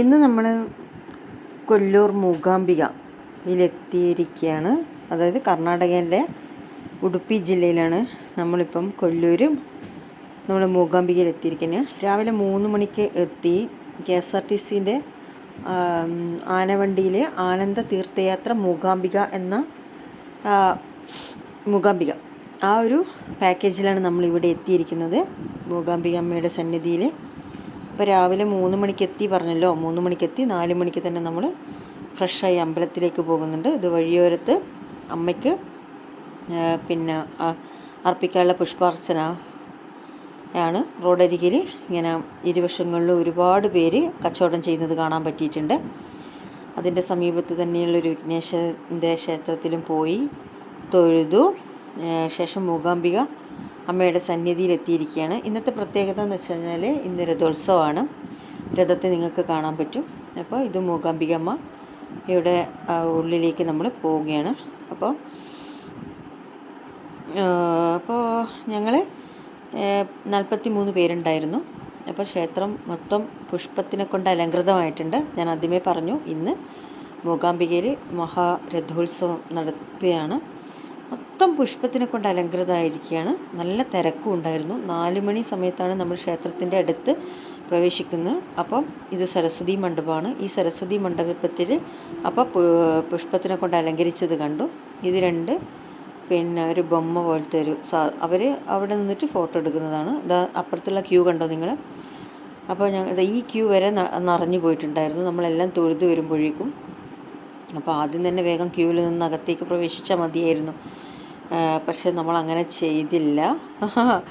ഇന്ന് നമ്മൾ കൊല്ലൂർ മൂകാംബികയിലെത്തിയിരിക്കുകയാണ് അതായത് കർണാടകയിലെ ഉടുപ്പി ജില്ലയിലാണ് നമ്മളിപ്പം കൊല്ലൂർ നമ്മൾ മൂകാംബികയിൽ എത്തിയിരിക്കുന്നത് രാവിലെ മൂന്ന് മണിക്ക് എത്തി കെ എസ് ആർ ടി സിന്റെ ആനവണ്ടിയിലെ ആനന്ദ തീർത്ഥയാത്ര മൂകാംബിക എന്ന മൂകാംബിക. ആ ഒരു പാക്കേജിലാണ് നമ്മൾ ഇവിടെ എത്തിയിരിക്കുന്നത്. മൂകാംബിക അമ്മയുടെ സന്നിധിയിൽ അപ്പോൾ രാവിലെ മൂന്ന് മണിക്ക് എത്തി പറഞ്ഞല്ലോ. മൂന്ന് മണിക്ക് എത്തി. നാല് മണിക്ക് തന്നെ നമ്മൾ ഫ്രഷായി അമ്പലത്തിലേക്ക് പോകുന്നുണ്ട്. ഇത് വഴിയോരത്ത് അമ്മയ്ക്ക് പിന്നെ അർപ്പിക്കാനുള്ള പുഷ്പാർച്ചന ആണ്. റോഡരികിൽ ഇങ്ങനെ ഇരുവശങ്ങളിലും ഒരുപാട് പേര് കച്ചവടം ചെയ്യുന്നത് കാണാൻ പറ്റിയിട്ടുണ്ട്. അതിന്റെ സമീപത്ത് തന്നെയുള്ളൊരു വിഘ്നേശന്റെ ക്ഷേത്രത്തിലും പോയി തൊഴുതു. ശേഷം മൂകാംബിക അമ്മയുടെ സന്നിധിയിലെത്തിയിരിക്കുകയാണ്. ഇന്നത്തെ പ്രത്യേകത എന്ന് വെച്ച് കഴിഞ്ഞാൽ ഇന്ന് രഥോത്സവമാണ്. രഥത്തെ നിങ്ങൾക്ക് കാണാൻ പറ്റും. അപ്പോൾ ഇത് മൂകാംബികമ്മ ഇവിടെ ഉള്ളിലേക്ക് നമ്മൾ പോവുകയാണ്. അപ്പോൾ അപ്പോൾ ഞങ്ങൾ നാൽപ്പത്തി മൂന്ന് പേരുണ്ടായിരുന്നു. അപ്പോൾ ക്ഷേത്രം മൊത്തം പുഷ്പത്തിനെ കൊണ്ട് അലങ്കൃതമായിട്ടുണ്ട് ഞാൻ ആദ്യമേ പറഞ്ഞു ഇന്ന് മൂകാംബികയിൽ മഹാരഥോത്സവം നടത്തുകയാണ്. മൊത്തം പുഷ്പത്തിനെ കൊണ്ട് അലങ്കൃതമായിരിക്കുകയാണ്. നല്ല തിരക്കും ഉണ്ടായിരുന്നു. നാല് മണി സമയത്താണ് നമ്മൾ ക്ഷേത്രത്തിന്റെ അടുത്ത് പ്രവേശിക്കുന്നത്. അപ്പം ഇത് സരസ്വതി മണ്ഡപമാണ്. ഈ സരസ്വതി മണ്ഡപത്തിൽ അപ്പോൾ പുഷ്പത്തിനെ കൊണ്ട് അലങ്കരിച്ചത് കണ്ടു. ഇത് രണ്ട്. പിന്നെ ഒരു ബൊമ്മ പോലത്തെ ഒരു സാ അവർ അവിടെ നിന്നിട്ട് ഫോട്ടോ എടുക്കുന്നതാണ്. ഇതാ അപ്പുറത്തുള്ള ക്യൂ കണ്ടോ നിങ്ങൾ? അപ്പോൾ ഞങ്ങൾ ഈ ക്യൂ വരെ നിറഞ്ഞു പോയിട്ടുണ്ടായിരുന്നു. നമ്മളെല്ലാം തൊഴുതു വരുമ്പോഴേക്കും. അപ്പോൾ ആദ്യം തന്നെ വേഗം ക്യൂവിൽ നിന്ന് അകത്തേക്ക് പ്രവേശിച്ചാൽ മതിയായിരുന്നു. പക്ഷേ നമ്മൾ അങ്ങനെ ചെയ്തില്ല.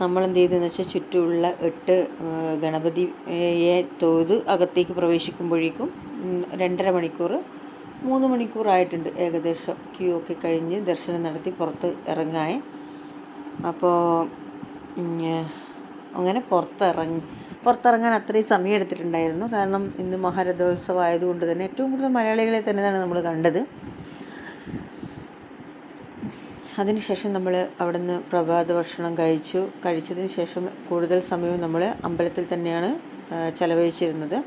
നമ്മൾ എന്ത് ചെയ്തെന്ന് വെച്ചാൽ ചുറ്റുമുള്ള എട്ട് ഗണപതിയെ തോത് അകത്തേക്ക് പ്രവേശിക്കുമ്പോഴേക്കും രണ്ടര മണിക്കൂർ മൂന്ന് മണിക്കൂറായിട്ടുണ്ട് ഏകദേശം ക്യൂ ഒക്കെ കഴിഞ്ഞ് ദർശനം നടത്തി പുറത്ത് ഇറങ്ങാൻ. അപ്പോൾ അങ്ങനെ പുറത്തിറങ്ങി പുറത്തിറങ്ങാൻ അത്രയും സമയം എടുത്തിട്ടുണ്ടായിരുന്നു. കാരണം ഇന്ന് മഹാരഥോത്സവം ആയതുകൊണ്ട് തന്നെ ഏറ്റവും കൂടുതൽ മലയാളികളെ തന്നെയാണ് നമ്മൾ കണ്ടത്. അതിനുശേഷം നമ്മൾ അവിടുന്ന് പ്രഭാത ഭക്ഷണം കഴിച്ചു. കഴിച്ചതിന് ശേഷം കൂടുതൽ സമയവും നമ്മൾ അമ്പലത്തിൽ തന്നെയാണ് ചെലവഴിച്ചിരുന്നത്.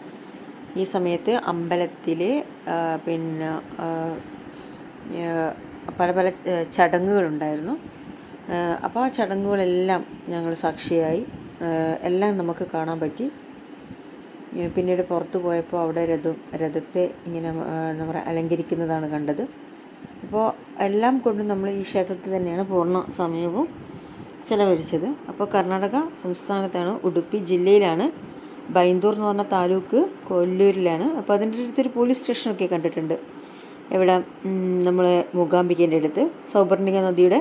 ഈ സമയത്ത് അമ്പലത്തിലെ പിന്നെ പല പല ചടങ്ങുകളുണ്ടായിരുന്നു. അപ്പോൾ ആ ചടങ്ങുകളെല്ലാം ഞങ്ങൾ സാക്ഷിയായി. എല്ലാം നമുക്ക് കാണാൻ പറ്റി. പിന്നീട് പുറത്തു പോയപ്പോൾ അവിടെ രഥം രഥത്തെ ഇങ്ങനെ എന്താ പറയുക അലങ്കരിക്കുന്നതാണ് കണ്ടത്. അപ്പോൾ എല്ലാം കൊണ്ടും നമ്മൾ ഈ ക്ഷേത്രത്തിൽ തന്നെയാണ് പൂർണ സമയവും ചിലവഴിച്ചത്. അപ്പോൾ കർണാടക സംസ്ഥാനത്താണ് ഉടുപ്പി ജില്ലയിലാണ് ബൈന്ദൂർ എന്ന് പറഞ്ഞ താലൂക്ക് കൊല്ലൂരിലാണ്. അപ്പോൾ അതിന്റെ അടുത്തൊരു പോലീസ് സ്റ്റേഷനൊക്കെ കണ്ടിട്ടുണ്ട്. ഇവിടെ നമ്മൾ മൂകാംബികേന്റെ അടുത്ത്. സൗപർണിക നദിയുടെ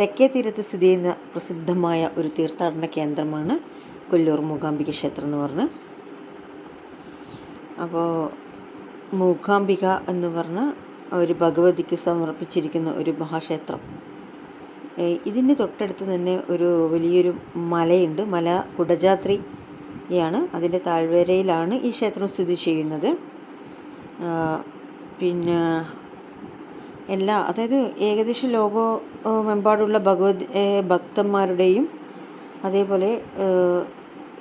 തെക്കേ തീരത്ത് സ്ഥിതി ചെയ്യുന്ന പ്രസിദ്ധമായ ഒരു തീർത്ഥാടന കേന്ദ്രമാണ് കൊല്ലൂർ മൂകാംബിക ക്ഷേത്രം എന്ന് പറഞ്ഞ്. അപ്പോൾ മൂകാംബിക എന്ന് പറഞ്ഞ ഒരു ഭഗവതിക്ക് സമർപ്പിച്ചിരിക്കുന്ന ഒരു മഹാക്ഷേത്രം. ഇതിന്റെ തൊട്ടടുത്ത് തന്നെ ഒരു വലിയൊരു മലയുണ്ട്. മല കുടജാത്രിയാണ്. അതിന്റെ താഴ്വരയിലാണ് ഈ ക്ഷേത്രം സ്ഥിതി ചെയ്യുന്നത്. പിന്നെ എല്ലാ അതായത് ഏകദേശം ലോകമെമ്പാടുള്ള ഭഗവത് ഭക്തന്മാരുടെയും അതേപോലെ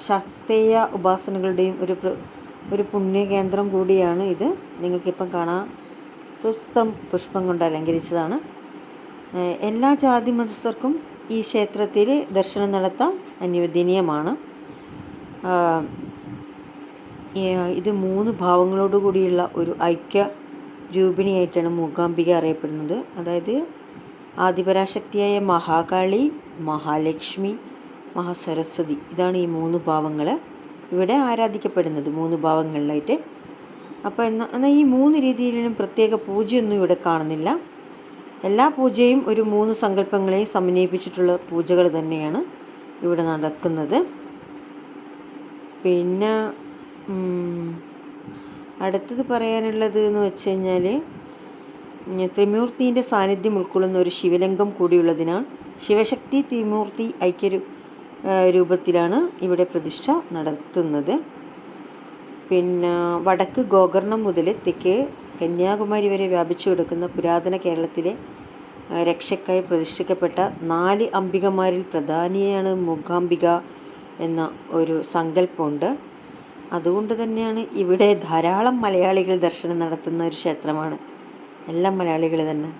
ശാസ്ത്രീയ ഉപാസനകളുടെയും ഒരു ഒരു പുണ്യകേന്ദ്രം കൂടിയാണ് ഇത്. നിങ്ങൾക്കിപ്പം കാണാം. പുഷ്പം പുഷ്പം കൊണ്ട് അലങ്കരിച്ചതാണ്. എല്ലാ ജാതി മതസ്ഥർക്കും ഈ ക്ഷേത്രത്തിൽ ദർശനം നടത്താൻ അനുവദനീയമാണ് ഇത് മൂന്ന് ഭാവങ്ങളോട് കൂടിയുള്ള ഒരു ഐക്യ രൂപിണിയായിട്ടാണ് മൂകാംബിക അറിയപ്പെടുന്നത്. അതായത് ആദിപരാശക്തിയായ മഹാകാളി മഹാലക്ഷ്മി മഹാസരസ്വതി. ഇതാണ് ഈ മൂന്ന് ഭാവങ്ങൾ ഇവിടെ ആരാധിക്കപ്പെടുന്നത് മൂന്ന് ഭാവങ്ങളിലായിട്ട്. അപ്പോൾ എന്നാൽ എന്നാൽ ഈ മൂന്ന് രീതിയിലും പ്രത്യേക പൂജയൊന്നും ഇവിടെ കാണുന്നില്ല. എല്ലാ പൂജയും ഒരു മൂന്ന് സങ്കല്പങ്ങളെയും സമന്വയിപ്പിച്ചിട്ടുള്ള പൂജകൾ തന്നെയാണ് ഇവിടെ നടക്കുന്നത്. പിന്നെ അടുത്തത് പറയാനുള്ളത് എന്ന് വെച്ച് കഴിഞ്ഞാൽ ത്രിമൂർത്തിന്റെ സാന്നിധ്യം ഉൾക്കൊള്ളുന്ന ഒരു ശിവലിംഗം കൂടിയുള്ളതിനാൽ ശിവശക്തി ത്രിമൂർത്തി ഐക്യ രൂപത്തിലാണ് ഇവിടെ പ്രതിഷ്ഠ നടത്തുന്നത്. പിന്നെ വടക്ക് ഗോകർണം മുതൽ തെക്ക് കന്യാകുമാരി വരെ വ്യാപിച്ചു കിടക്കുന്ന പുരാതന കേരളത്തിലെ രക്ഷക്കായി പ്രതിഷ്ഠിക്കപ്പെട്ട നാല് അംബികമാരിൽ പ്രധാനിയാണ് മൂകാംബിക എന്ന ഒരു സങ്കല്പമുണ്ട്. അതുകൊണ്ട് തന്നെയാണ് ഇവിടെ ധാരാളം മലയാളികൾ ദർശനം നടത്തുന്ന ഒരു ക്ഷേത്രമാണ്. എല്ലാം മലയാളികൾ തന്നെ.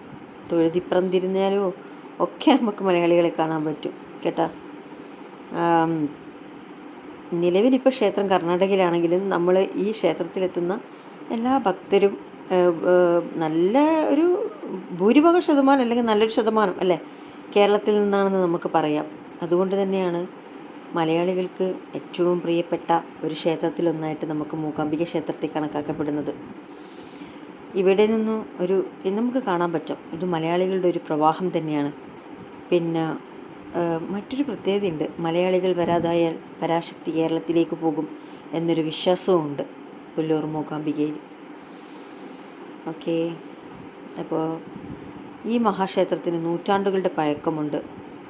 തൊഴുതിപ്പുറം തിരിഞ്ഞാലോ ഒക്കെ നമുക്ക് മലയാളികളെ കാണാൻ പറ്റും. കേട്ടോ? നിലവിലിപ്പോൾ ക്ഷേത്രം കർണാടകയിലാണെങ്കിലും നമ്മൾ ഈ ക്ഷേത്രത്തിലെത്തുന്ന എല്ലാ ഭക്തരും നല്ല ഒരു ഭൂരിഭാഗം ശതമാനം അല്ലെങ്കിൽ നല്ലൊരു ശതമാനം അല്ലേ? കേരളത്തിൽ നിന്നാണെന്ന് നമുക്ക് പറയാം. അതുകൊണ്ട് തന്നെയാണ് മലയാളികൾക്ക് ഏറ്റവും പ്രിയപ്പെട്ട ഒരു ക്ഷേത്രത്തിലൊന്നായിട്ട് നമുക്ക് മൂകാംബിക ക്ഷേത്രത്തെ കണക്കാക്കപ്പെടുന്നത്. ഇവിടെ നിന്നും ഒരു നമുക്ക് കാണാൻ പറ്റും. ഇത് മലയാളികളുടെ ഒരു പ്രവാഹം തന്നെയാണ്. പിന്നെ മറ്റൊരു പ്രത്യേകതയുണ്ട്. മലയാളികൾ വരാതായാൽ പരാശക്തി കേരളത്തിലേക്ക് പോകും എന്നൊരു വിശ്വാസവും ഉണ്ട് പുല്ലൂർ മൂകാംബികയിൽ. ഓക്കെ. അപ്പോൾ ഈ മഹാക്ഷേത്രത്തിന് നൂറ്റാണ്ടുകളുടെ പഴക്കമുണ്ട്.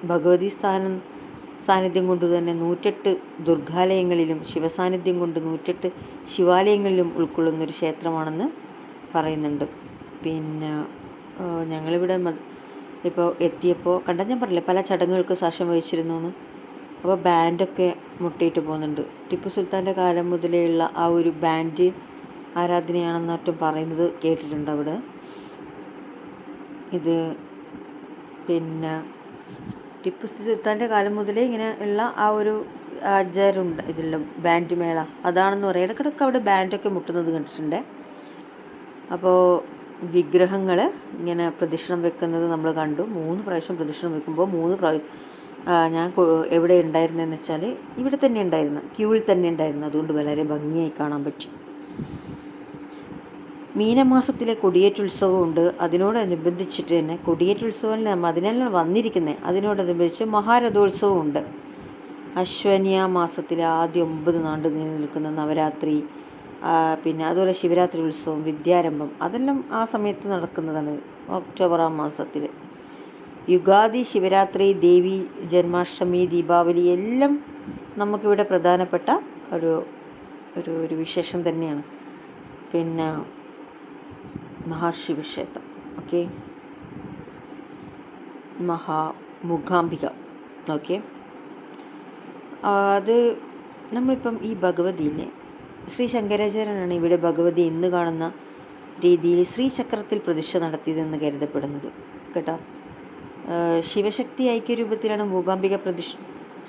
ഭഗവതി സ്ഥാനം സാന്നിധ്യം കൊണ്ട് തന്നെ നൂറ്റെട്ട് ദുർഗാലയങ്ങളിലും ശിവസാന്നിധ്യം കൊണ്ട് നൂറ്റെട്ട് ശിവാലയങ്ങളിലും ഉൾക്കൊള്ളുന്നൊരു ക്ഷേത്രമാണെന്ന് പറയുന്നുണ്ട്. പിന്നെ ഞങ്ങളിവിടെ ഇപ്പോൾ എത്തിയപ്പോൾ കണ്ട ഞാൻ പറഞ്ഞില്ലേ പല ചടങ്ങുകൾക്ക് സാക്ഷ്യം വഹിച്ചിരുന്നു എന്ന് അപ്പോൾ ബാൻഡൊക്കെ മുട്ടിയിട്ട് പോകുന്നുണ്ട്. ടിപ്പു സുൽത്താന്റെ കാലം മുതലേ ഉള്ള ആ ഒരു ബാൻഡ് ആരാധനയാണെന്ന് മറ്റും പറയുന്നത് കേട്ടിട്ടുണ്ട് അവിടെ. ഇത് പിന്നെ ടിപ്പു സുൽത്താന്റെ കാലം മുതലേ ഇങ്ങനെ ഉള്ള ആ ഒരു ആചാരമുണ്ട്. ഇതില്ല ബാൻഡ് മേള. അതാണെന്ന് പറയാം. ഇടയ്ക്കിടയ്ക്ക് അവിടെ ബാൻഡൊക്കെ മുട്ടുന്നത് കണ്ടിട്ടുണ്ട്. അപ്പോൾ വിഗ്രഹങ്ങൾ ഇങ്ങനെ പ്രദക്ഷിണം വെക്കുന്നത് നമ്മൾ കണ്ടു. മൂന്ന് പ്രാവശ്യം പ്രദക്ഷിണം വെക്കുമ്പോൾ മൂന്ന് പ്രാവശ്യം ഞാൻ എവിടെ ഉണ്ടായിരുന്നതെന്ന് വെച്ചാൽ ഇവിടെ തന്നെ ഉണ്ടായിരുന്നു ക്യൂവിൽ തന്നെ ഉണ്ടായിരുന്നു അതുകൊണ്ട് വളരെ ഭംഗിയായി കാണാൻ പറ്റി. മീനമാസത്തിലെ കൊടിയേറ്റുത്സവമുണ്ട് അതിനോടനുബന്ധിച്ചിട്ട് തന്നെ കൊടിയേറ്റുത്സവം നമ്മൾ അതിനെല്ലാം വന്നിരിക്കുന്നത് അതിനോടനുബന്ധിച്ച് മഹാരഥോത്സവമുണ്ട് അശ്വനിയ മാസത്തിലെ ആദ്യ ഒമ്പത് നാണ്ട് നിലനിൽക്കുന്ന നിൽക്കുന്ന നവരാത്രി പിന്നെ അതുപോലെ ശിവരാത്രി ഉത്സവം വിദ്യാരംഭം അതെല്ലാം ആ സമയത്ത് നടക്കുന്നതാണ് ഒക്ടോബർ ആ മാസത്തിൽ. യുഗാദി ശിവരാത്രി ദേവി ജന്മാഷ്ടമി ദീപാവലി എല്ലാം നമുക്കിവിടെ പ്രധാനപ്പെട്ട ഒരു ഒരു ഒരു വിശേഷം തന്നെയാണ്. പിന്നെ മഹാശിവക്ഷേത്രം ഓക്കെ? മഹാമുഖാംബിക ഓക്കെ? അത് നമ്മളിപ്പം ഈ ഭഗവതിയിലെ ശ്രീ ശങ്കരാചാര്യനാണ് ഇവിടെ ഭഗവതി ഇന്ന് കാണുന്ന രീതിയിൽ ശ്രീചക്രത്തിൽ പ്രതിഷ്ഠ നടത്തിയതെന്ന് കരുതപ്പെടുന്നത്. കേട്ടോ? ശിവശക്തി ഐക്യരൂപത്തിലാണ് മൂകാംബിക പ്രതിഷ്ഠ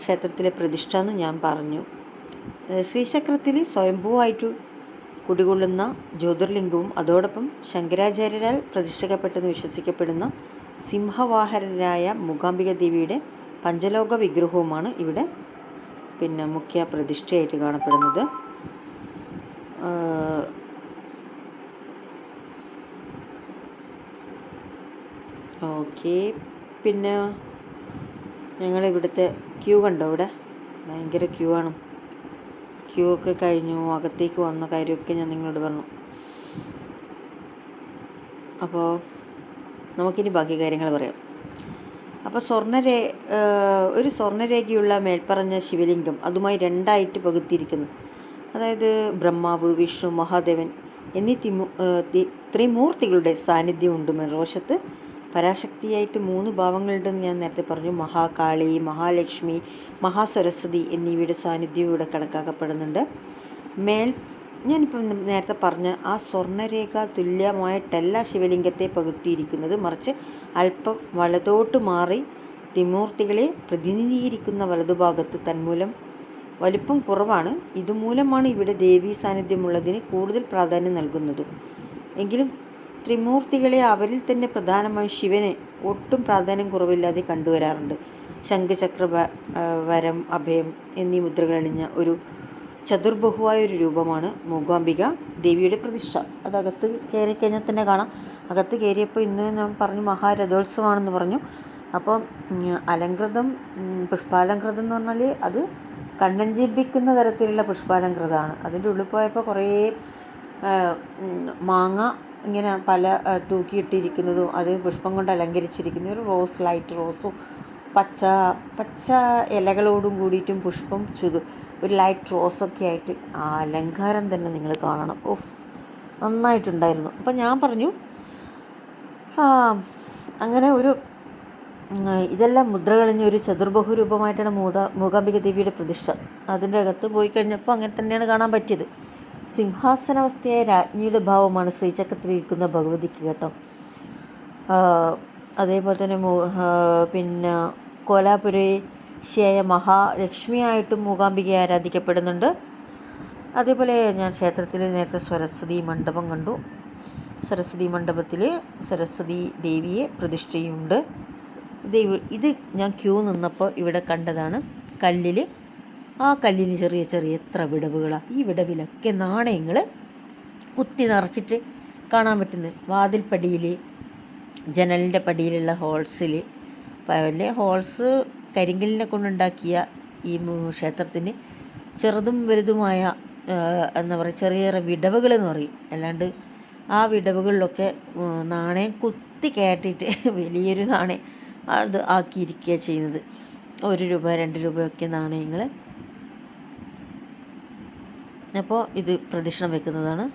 ക്ഷേത്രത്തിലെ പ്രതിഷ്ഠ എന്ന് ഞാൻ പറഞ്ഞു. ശ്രീചക്രത്തിൽ സ്വയംഭൂവായിട്ട് കുടികൊള്ളുന്ന ജ്യോതിർലിംഗവും അതോടൊപ്പം ശങ്കരാചാര്യരാൽ പ്രതിഷ്ഠിക്കപ്പെട്ടെന്ന് വിശ്വസിക്കപ്പെടുന്ന സിംഹവാഹനരായ മൂകാംബിക ദേവിയുടെ പഞ്ചലോക വിഗ്രഹവുമാണ് ഇവിടെ പിന്നെ മുഖ്യ പ്രതിഷ്ഠയായിട്ട് കാണപ്പെടുന്നത്. ഓക്കെ. പിന്നെ ഞങ്ങൾ ഇവിടുത്തെ ക്യൂ കണ്ടോ ഇവിടെ ഭയങ്കര ക്യൂ ആണ്. ക്യൂ ഒക്കെ കഴിഞ്ഞു. അകത്തേക്ക് വന്ന കാര്യമൊക്കെ ഞാൻ നിങ്ങളോട് പറഞ്ഞു. അപ്പോൾ നമുക്കിനി ബാക്കി കാര്യങ്ങൾ പറയാം. അപ്പോൾ സ്വർണരേ ഒരു സ്വർണരേഖയുള്ള മേൽപ്പറഞ്ഞ ശിവലിംഗം അതുമായി രണ്ടായിട്ട് പകുത്തിയിരിക്കുന്നു. അതായത് ബ്രഹ്മാവ് വിഷ്ണു മഹാദേവൻ എന്നീ തിമു സാന്നിധ്യം ത്രിമൂർത്തികളുടെ സാന്നിധ്യമുണ്ട് മെറോഷത്ത് പരാശക്തിയായിട്ട് മൂന്ന് ഭാവങ്ങളുണ്ടെന്ന് ഞാൻ നേരത്തെ പറഞ്ഞു. മഹാകാളി മഹാലക്ഷ്മി മഹാസരസ്വതി എന്നിവയുടെ സാന്നിധ്യം ഇവിടെ കണക്കാക്കപ്പെടുന്നുണ്ട്. മേൽ ഞാനിപ്പം നേരത്തെ പറഞ്ഞ ആ സ്വർണരേഖ തുല്യമായിട്ടല്ല ശിവലിംഗത്തെ പകുത്തിയിരിക്കുന്നത് മറിച്ച് അല്പം വലതോട്ട് മാറി ത്രിമൂർത്തികളെ പ്രതിനിധീകരിക്കുന്ന വലതുഭാഗത്ത് തന്മൂലം വലിപ്പം കുറവാണ്. ഇതുമൂലമാണ് ഇവിടെ ദേവീ സാന്നിധ്യമുള്ളതിന് കൂടുതൽ പ്രാധാന്യം നൽകുന്നത്. എങ്കിലും ത്രിമൂർത്തികളെ അവരിൽ തന്നെ പ്രധാനമായും ശിവന് ഒട്ടും പ്രാധാന്യം കുറവില്ലാതെ കണ്ടുവരാറുണ്ട്. ശംഖചക്ര വരം അഭയം എന്നീ മുദ്രകളണിഞ്ഞ ഒരു ചതുർബഹുവായ ഒരു രൂപമാണ് മൂകാംബിക ദേവിയുടെ പ്രതിഷ്ഠ. അത് അകത്ത് കയറി കഴിഞ്ഞാൽ തന്നെ കാണാം. അകത്ത് കയറിയപ്പോൾ ഇന്ന് ഞാൻ പറഞ്ഞു മഹാരഥോത്സവമാണെന്ന് പറഞ്ഞു. അപ്പോൾ അലങ്കൃതം പുഷ്പാലങ്കൃതം എന്ന് പറഞ്ഞാൽ അത് കണ്ണഞ്ചിപ്പിക്കുന്ന തരത്തിലുള്ള പുഷ്പാലങ്കൃതമാണ് അതിന്റെ ഉള്ളിൽ പോയപ്പോൾ കുറേ മാങ്ങ ഇങ്ങനെ പല തൂക്കിയിട്ടിരിക്കുന്നതും അത് പുഷ്പം കൊണ്ട് അലങ്കരിച്ചിരിക്കുന്ന ഒരു റോസ് ലൈറ്റ് റോസും പച്ച പച്ച ഇലകളോടും കൂടിയിട്ടും പുഷ്പം ചുക ഒരു ലൈറ്റ് റോസൊക്കെ ആയിട്ട് ആ അലങ്കാരം തന്നെ നിങ്ങൾ കാണണം. ഓഹ് നന്നായിട്ടുണ്ടായിരുന്നു. അപ്പം ഞാൻ പറഞ്ഞു അങ്ങനെ ഒരു ഇതെല്ലാം മുദ്രകളിഞ്ഞ ഒരു ചതുർബഹു രൂപമായിട്ടാണ് മൂത മൂകാംബിക ദേവിയുടെ പ്രതിഷ്ഠ. അതിന്റെ അകത്ത് പോയി കഴിഞ്ഞപ്പോൾ അങ്ങനെ തന്നെയാണ് കാണാൻ പറ്റിയത്. സിംഹാസനാവസ്ഥയായ രാജ്ഞിയുടെ ഭാവമാണ് ശ്രീചക്രത്തിലിരിക്കുന്ന ഭഗവതിക്ക് കേട്ടോ. അതേപോലെ തന്നെ പിന്നെ കോലാപുരേശിയായ മഹാലക്ഷ്മിയായിട്ടും മൂകാംബികയെ ആരാധിക്കപ്പെടുന്നുണ്ട്. അതേപോലെ ഞാൻ ക്ഷേത്രത്തിൽ നേരത്തെ സരസ്വതി മണ്ഡപം കണ്ടു. സരസ്വതി മണ്ഡപത്തിൽ സരസ്വതി ദേവിയെ പ്രതിഷ്ഠയുണ്ട്. ഇത് ഇത് ഞാൻ ക്യൂ നിന്നപ്പോൾ ഇവിടെ കണ്ടതാണ് കല്ലിൽ ആ കല്ലിന് ചെറിയ ചെറിയ എത്ര വിടവുകളാണ് ഈ വിടവിലൊക്കെ നാണയങ്ങൾ കുത്തി നിറച്ചിട്ട് കാണാൻ പറ്റുന്നത് വാതിൽപ്പടിയിൽ ജനലിന്റെ പടിയിലുള്ള ഹോൾസിൽ വലിയ ഹോൾസ് കരിങ്കലിനെ കൊണ്ടുണ്ടാക്കിയ ഈ ക്ഷേത്രത്തിന് ചെറുതും വലുതുമായ എന്താ പറയുക ചെറിയ ചെറിയ വിടവുകൾ എന്ന് പറയും. അല്ലാണ്ട് ആ വിടവുകളിലൊക്കെ നാണയം കുത്തി കയറ്റിയിട്ട് വലിയൊരു നാണയം. അത് ആക്കിയിരിക്കുക ചെയ്യുന്നത്. ഒരു രൂപ രണ്ട് രൂപയൊക്കെ നാണയങ്ങൾ അപ്പോൾ ഇത് പ്രദക്ഷിണം വെക്കുന്നതാണ്.